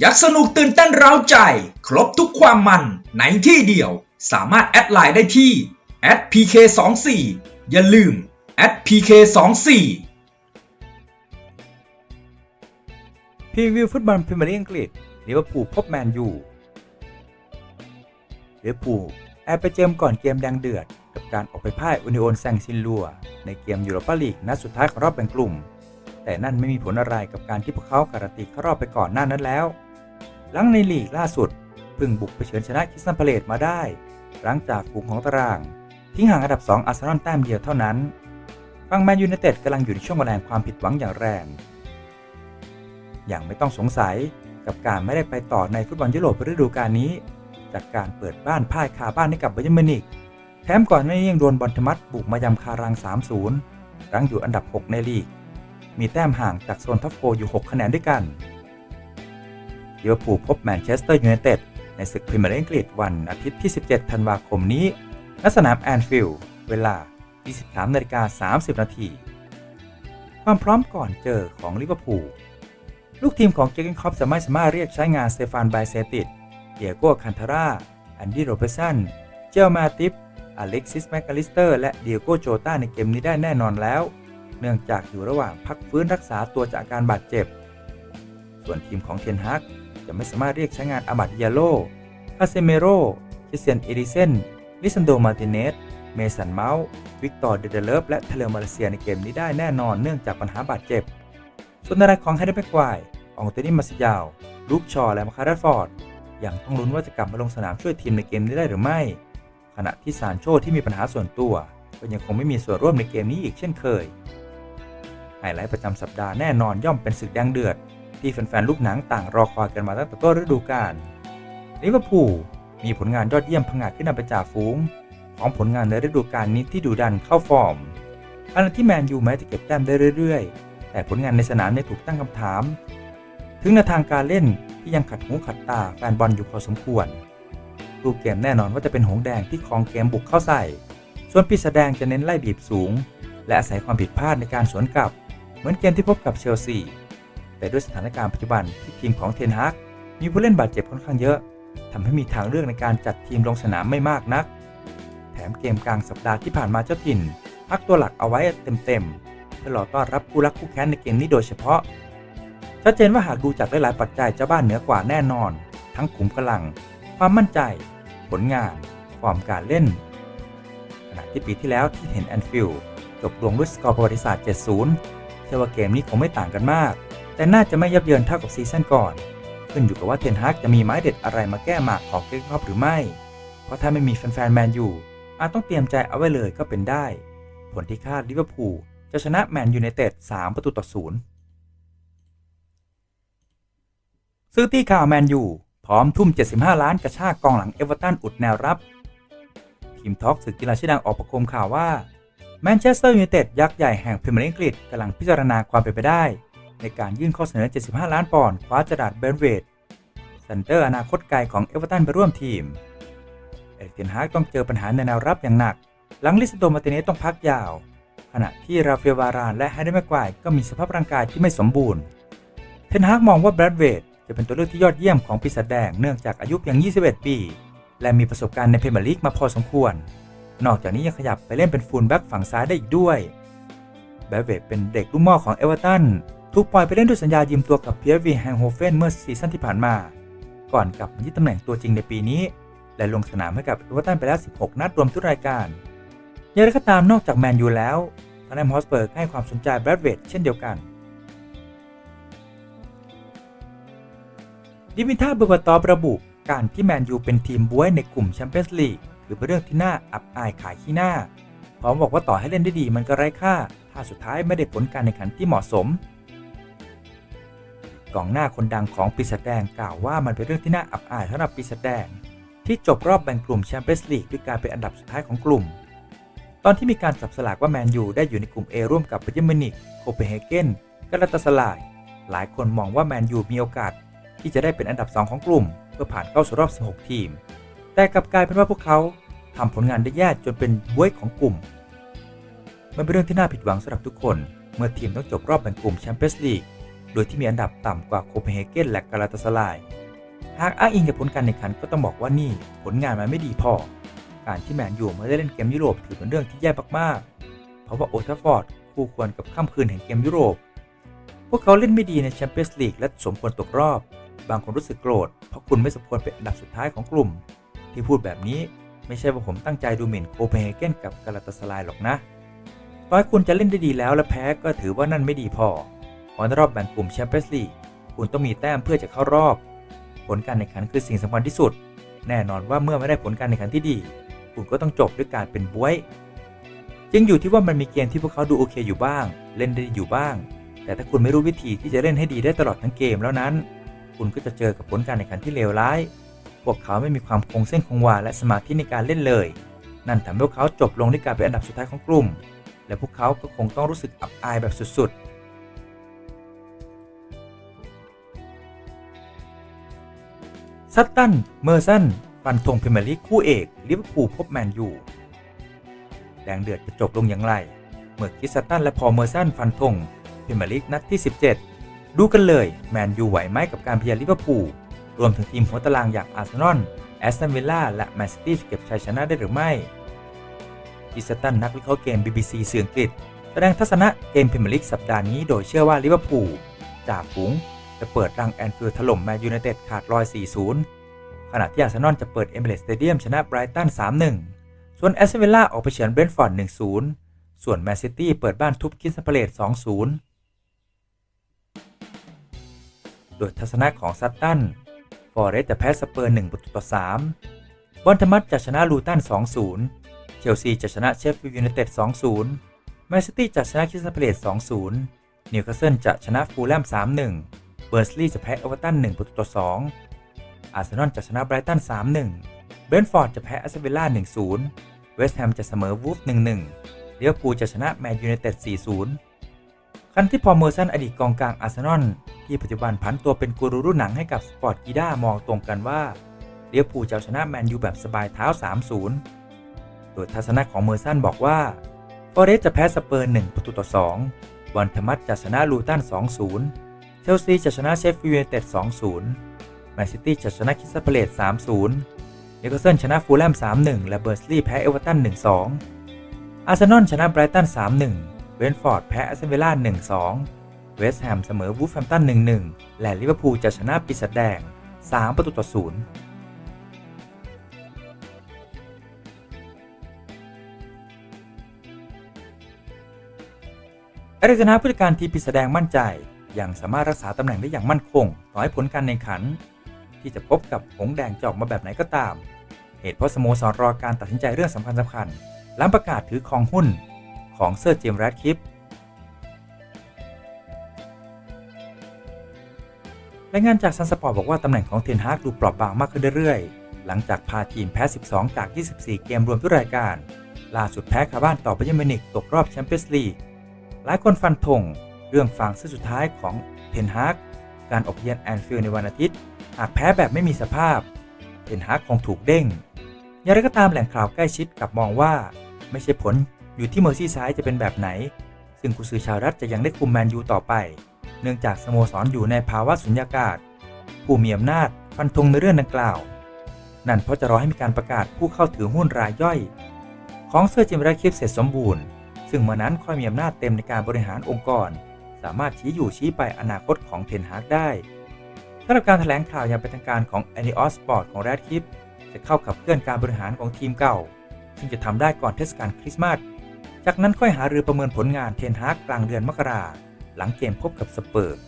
อยากสนุกตื่นเต้นเร้าใจ ครบทุกความมันในที่เดียว สามารถแอดไลน์ได้ที่ @pk24 อย่าลืม @pk24 พรีวิวฟุตบอลพรีเมียร์ลีกอังกฤษลิเวอร์พูลพบแมนยูลิเวอร์พูลแอบไปเจมก่อนเกมแดงเดือด กับการออกไปพ่ายอุนิโอนแซงซินลัว ในเกมยูโรปาลีกนัดสุดท้ายของรอบแบ่งกลุ่ม แต่นั่นไม่มีผลอะไรกับการที่พวกเขาการันตีเข้ารอบไปก่อนหน้านั้นแล้ว หลังในลีกล่าสุดเพิ่งบุกไปเฉือนชนะคิสตันพาเลตมาได้ หลังจากฝูงของตาราง ทิ้งห่างอันดับ 2 อาร์เซนอลแต้มเดียวเท่านั้นฝั่งแมนยูไนเต็ดกำลังอยู่ในช่วงแรงความผิดหวังอย่างแรง อย่างไม่ต้องสงสัยกับการไม่ได้ไปต่อในฟุตบอลยุโรปฤดูกาลนี้ จากการเปิดบ้านพ่ายคาบ้านให้กับไบย์มินิกแถมก่อนหน้านี้ยังโดนบอลทมัดบุกมายำคารัง3-0รั้งอยู่อันดับ 6 ในลีก มีแต้มห่างจากโซนท็อปโฟอยู่ 6 คะแนนด้วยกัน ลิเวอร์พูลพบแมนเชสเตอร์ยูไนเต็ดในศึกพรีเมียร์ลีกอังกฤษวันอาทิตย์ที่ 17 ธันวาคมนี้ ณ สนามแอนฟิลด์ เวลา 23นาฬิกา30 นาที ความพร้อมก่อนเจอของลิเวอร์พูล ลูกทีมของเจอร์เกนคล็อปจะไม่สามารถเรียกใช้งานเตฟานไบเซติดเดียโก้คันทาร่าแอนดี้โรเบสัน เจลมาติฟอเล็กซิสแมคอลิสเตอร์ และเดียโก้โจตาในเกมนี้ได้แน่นอนแล้ว เนื่องจากอยู่ระหว่างพักฟื้นรักษาตัวจากอาการบาดเจ็บ ส่วนทีมของเทนฮัก จะไม่สามารถเรียกใช้งานอาบัตยาโลคาเซเมโรคิเซียนเอริเซน ลิซันโด มาติเนส เมสันเมาส์ วิกตอร์ เดเดเลฟ และเทเลมาเลเซียในเกมนี้ได้แน่นอนเนื่องจากปัญหาบาดเจ็บ ส่วนในรายของไฮเดอร์แบ็กไวร์อองเตนี่มาซิยาว ลูกชอ และมาคาร์ดฟอร์ด ยังต้องลุ้นว่าจะกลับมาลงสนามช่วยทีมในเกมนี้ได้หรือไม่ ขณะที่ซานโชที่มีปัญหาส่วนตัว ก็ยังคงไม่มีส่วนร่วมในเกมนี้อีกเช่นเคยไฮไลท์ประจำสัปดาห์แน่นอนย่อมเป็นศึกแดงเดือด ที่แฟนๆลูกหนังต่างรอคอยกันมาตั้งแต่ต้นฤดูกาลลิเวอร์พูลมีผลงานยอดเยี่ยมผงาดขึ้นนำไปจ่าฝูง ของผลงานในฤดูกาลนี้ที่ดูดันเข้าฟอร์มขณะที่แมนยูแม้จะเก็บแต้มได้เรื่อยๆ แต่ผลงานในสนามเนี่ถูกตั้งคำถาม ถึงแนวทางการเล่นที่ยังขัดหูขัดตาแฟนบอลอยู่พอสมควรรูปเกมแน่นอนว่าจะเป็นหงแดงที่คองเกมบุกเข้าใส่ ส่วนปีศาจแดงจะเน้นไล่บีบสูง และอาศัยความผิดพลาดในการสวนกลับ เหมือนเกมที่พบกับเชลซี แต่ด้วยสถานการณ์ปัจจุบันที่ทีมของเทนฮากมีผู้เล่นบาดเจ็บค่อนข้างเยอะทำให้มีทางเลือกในการจัดทีมลงสนามไม่มากนัก แถมเกมกลางสัปดาห์ที่ผ่านมาเจ้าถิ่น พักตัวหลักเอาไว้เต็มๆเพื่อรอต้อนรับคู่รักคู่แค้นในเกมนี้โดยเฉพาะชัดเจนว่าหากดูจากหลายๆปัจจัยเจ้าบ้านเหนือกว่าแน่นอน ทั้งขุมกำลัง ความมั่นใจ ผลงาน ฟอร์มการเล่น ขณะที่ปีที่แล้วที่เห็นแอนฟิลด์จบลงด้วยสกอร์ประวัติศาสตร์ 7-0 เชื่อว่าเกมนี้คงไม่ต่างกันมาก แต่น่าจะไม่ยับเยินเท่ากับซีซั่นก่อน ขึ้นอยู่กับว่าเทนฮากจะมีไม้เด็ดอะไรมาแก้หมากของเกรกครอปหรือไม่ เพราะถ้าไม่มีแฟนๆแมนยูอาจต้องเตรียมใจเอาไว้เลยก็เป็นได้ ผลที่คาดลิเวอร์พูลจะชนะแมนยูไนเต็ด3ประตูต่อศูนย์ซื้อที่ข่าวแมนยูพร้อมทุ่ม 75 ล้านกระชากกองหลังเอเวอร์ตันอุดแนวรับทีมท็อกสึกกีฬาชื่อดังออกประคมข่าวว่าแมนเชสเตอร์ยูไนเต็ดยักษ์ใหญ่แห่งพรีเมียร์ลีกกำลังพิจารณาความเป็นไปได้ ในการยื่นข้อเสนอ 75 ล้านปอนด์คว้าจดัดเบรนเวดเซนเตอร์อนาคตไกลของเอเวอร์ตันไปร่วมทีม เอริกเทนฮากต้องเจอปัญหาในแนวรับอย่างหนัก หลังลิสโตมาติเนสต้องพักยาว ขณะที่ราฟเอลวารานและไฮเดอร์แมกไกก็มีสภาพร่างกายที่ไม่สมบูรณ์ เทนฮากมองว่าแบรดเวดจะเป็นตัวเลือกที่ยอดเยี่ยมของปีศาจแดงเนื่องจากอายุเพียง 21 ปี และมีประสบการณ์ในพรีเมียร์ลีกมาพอสมควร นอกจากนี้ยังขยับไปเล่นเป็นฟูลแบ็กฝั่งซ้ายได้อีกด้วยแบรดเวดเป็นเด็กลูกม่อของเอเวอร์ตัน ถูกปล่อยไปเล่นด้วยสัญญายืมตัวกับเพียร์วีแฮงโฮเฟนเมื่อซีซั่นที่ผ่านมา ก่อนกลับมายึดตำแหน่งตัวจริงในปีนี้ และลงสนามให้กับเอเวอร์ตันไปแล้ว 16 นัดรวมทุกรายการอย่างไรก็ตามนอกจากแมนยูแล้วทางแนมฮอสเบิร์กให้ความสนใจแบรดเวดเช่นเดียวกันดิมิท่าเบอร์บาตอบระบุการที่แมนยูเป็นทีมบวยในกลุ่มแชมเปี้ยนส์ลีกถือเป็นเรื่องที่น่าอับอายขายขี้หน้าพร้อมบอกว่าต่อให้เล่นได้ดีมันก็ไร้ค่า ถ้าสุดท้ายไม่ได้ผลการแข่งขันที่เหมาะสม กองหน้าคนดังของปีศาจแดงกล่าวว่ามันเป็นเรื่องที่น่าอับอายสำหรับปีศาจแดง ที่จบรอบแบ่งกลุ่มแชมเปี้ยนส์ลีกด้วยการเป็นอันดับสุดท้ายของกลุ่ม ตอนที่มีการจับสลากว่าแมนยูได้อยู่ในกลุ่ม A ร่วมกับเบย์มินิกโคเปนเฮเกนกาลาตาสลาย หลายคนมองว่าแมนยูมีโอกาส ที่จะได้เป็นอันดับ 2 ของกลุ่ม เพื่อผ่านเข้าสู่รอบ 16 ทีม แต่กลับกลายเป็นว่าพวกเขาทำผลงานได้แย่จนเป็นบวยของกลุ่ม มันเป็นเรื่องที่น่าผิดหวังสำหรับทุกคน เมื่อทีมต้องจบรอบแบ่งกลุ่มแชมเปี้ยนส์ลีก โดยที่มีอันดับต่ำกว่าโคเปนเฮเกนและกาลาตาสลาย หากอ้างอิงจากผลการแข่งขันก็ต้องบอกว่านี่ผลงานมันไม่ดีพอ การที่แมนยูไม่ได้เล่นเกมยุโรปถือเป็นเรื่องที่แย่มากๆ เพราะว่าโอทัฟฟอร์ดคู่ควรกับค่ำคืนแห่งเกมยุโรป พวกเขาเล่นไม่ดีในแชมเปี้ยนส์ลีกและสมควรตกรอบ บางคนรู้สึกโกรธเพราะคุณไม่สมควรเป็นอันดับสุดท้ายของกลุ่ม ที่พูดแบบนี้ไม่ใช่ว่าผมตั้งใจดูหมิ่นโคเปนเฮเกนกับกาลาตาสลายหรอกนะ ต่อให้คุณจะเล่นได้ดีแล้วและแพ้ก็ถือว่านั่นไม่ดีพอ เพราะในรอบแบ่งกลุ่มแชมเปี้ยนส์ลีกคุณต้องมีแต้มเพื่อจะเข้ารอบ ผลการแข่งขันคือสิ่งสำคัญที่สุด แน่นอนว่าเมื่อไม่ได้ผลการแข่งขันที่ดี คุณก็ต้องจบด้วยการเป็นบวยจึงอยู่ที่ว่ามันมีเกมที่พวกเขาดูโอเคอยู่บ้าง เล่นได้อยู่บ้าง แต่ถ้าคุณไม่รู้วิธีที่จะเล่นให้ดีได้ตลอดทั้งเกมแล้วนั้น คุณก็จะเจอกับผลการแข่งขันที่เลวร้าย พวกเขาไม่มีความคงเส้นคงวาและสมาธิในการเล่นเลย นั่นทำให้พวกเขาจบลงด้วยการเป็นอันดับสุดท้ายของกลุ่ม และพวกเขาก็คงต้องรู้สึกอับอายแบบสุดๆ ซัตตัน เมอร์สันฟันธงพรีเมียร์ลีกคู่เอกลิเวอร์พูลพบแมนยูแดงเดือดจะจบลงอย่างไร เมื่อคิสซัตตันและพอลเมอร์สันฟันธงพรีเมียร์ลีกนัดที่ 17 ดูกันเลยแมนยูไหวไหมกับการพยายลิเวอร์พูลรวมถึงทีมหัวตารางอย่างอาร์เซนอลแอสตันวิลล่าและแมนซิตี้จะเก็บชัยชนะได้หรือไม่คิสซัตตันนักวิเคราะห์เกม BBC สื่ออังกฤษแสดงทัศนะเกมพรีเมียร์ลีกสัปดาห์นี้โดยเชื่อว่าลิเวอร์พูลจ่าฝูง จะเปิดรังแอนฟิลด์ถล่มแมนยูไนเต็ดขาดลอย 4-0 ขณะที่อาร์เซนอลจะเปิดเอมิเรตสเตเดียมชนะไบรตัน 3-1 ส่วนแอสตันวิลล่าออกไปเฉือนเบรนท์ฟอร์ด 1-0 ส่วนแมนซิตี้เปิดบ้านทุบคิสซัปเลต2-0 โดยทัศนะของซัตตัน ฟอร์เรสต์จะแพ้สเปอร์ 1 ประตูต่อ 3 บอนทมัตจะชนะลูตัน 2-0 เชลซีจะชนะเชฟฟิลด์ยูไนเต็ด 2-0 แมนซิตี้จะชนะคิสตัลพาเลต2-0 นิวคาสเซิลจะชนะฟูลแลม3-1 เบอร์สลีย์จะแพ้เอเวอร์ตัน1ประตูต่อ 2 อาร์เซนอลจะชนะไบรตัน 3-1 เบรนท์ฟอร์ดจะแพ้แอสตันวิลล่า 1-0 เวสต์แฮมจะเสมอวูฟ 1-1ลิเวพูจะชนะแมนยูไนเต็ด 4-0คันที่พอเมอร์สันอดีตกองกลางอาร์เซนอลที่ปัจจุบันผันตัวเป็นกูรูรุ่นหนังให้กับสปอร์ตกีด้ามองตรงกันว่าลิเวพูจะชนะแมนยูแบบสบายเท้า 3-0 โดยทัศนะของเมอร์สันบอกว่าฟอเรสจะแพ้สเปอร์ 1 ประตูต่อ 2 บอลธมัตจะชนะลูตัน 2-0 เชลซีจะชนะเชฟฟิลด์ยูไนเต็ด 2-0 แมนซิตี้จะชนะคิสตัลพเลต3-0 นิวคาสเซิลชนะฟูลแลม 3-1 และเบอร์สลีย์แพ้เอเวอร์ตัน 1-2 อาร์เซนอลชนะไบรตัน 3-1เวนฟอร์ดแพ้แอสตันวิลล่า 1-2 เวสต์แฮมเสมอวูฟแฮมตัน 1-1 และลิเวอร์พูลจะชนะปีศาจแดง 3 ประตูต่อ0อาริซนาผู้จัดการทีมปีศาจแดงมั่นใจ ยังสามารถรักษาตำแหน่งได้อย่างมั่นคง ต่อให้ผลการแข่งขัน ที่จะพบกับหงแดงจะออกมาแบบไหนก็ตาม เหตุเพราะสโมสรรอการตัดสินใจเรื่องสำคัญสำคัญหลังประกาศถือครองหุ้นของเซอร์เจมส์แรดคลิฟรายงานจากซันสปอร์ตบอกว่าตำแหน่งของเทนฮากดูเปราะบางมากขึ้นเรื่อยๆ หลังจากพาทีมแพ้ 12 จาก 24 เกมรวมทุกรายการ ล่าสุดแพ้คาบ้านต่อไปยังมินิกตกรอบแชมเปี้ยนส์ลีกหลายคนฟันธง เรื่องฟางเส้นสุดท้ายของเทนฮากการออกเยือนแอนฟิลด์ในวันอาทิตย์ หากแพ้แบบไม่มีสภาพเทนฮากคงถูกเด้ง อย่างไรก็ตามแหล่งข่าวใกล้ชิดกลับมองว่า ไม่ใช่ผลอยู่ที่เมอร์ซี่ไซด์จะเป็นแบบไหน ซึ่งกุซือชาวรัฐจะยังได้คุมแมนยูต่อไป เนื่องจากสโมสรอยู่ในภาวะสุญญากาศ ผู้มีอำนาจฟันธงในเรื่องดังกล่าว นั่นเพราะจะรอให้มีการประกาศผู้เข้าถือหุ้นรายย่อย ของเซอร์จิมราคิฟเสร็จสมบูรณ์ ซึ่งเมื่อนั้นค่อยมีอำนาจเต็มในการบริหารองค์กร สามารถชี้อยู่ชี้ไปอนาคตของเทนฮากได้สำหรับการแถลงข่าวอย่างเป็นทางการของ a n i o s Sport ของแรดคิปจะเข้าขับเคลื่อนการบริหารของทีมเก่า ซึ่งจะทำได้ก่อนเทศกาลคริสต์มาส จากนั้นค่อยหารือประเมินผลงานเทนฮากกลางเดือนมกราหลังเกมพบกับสเปอร์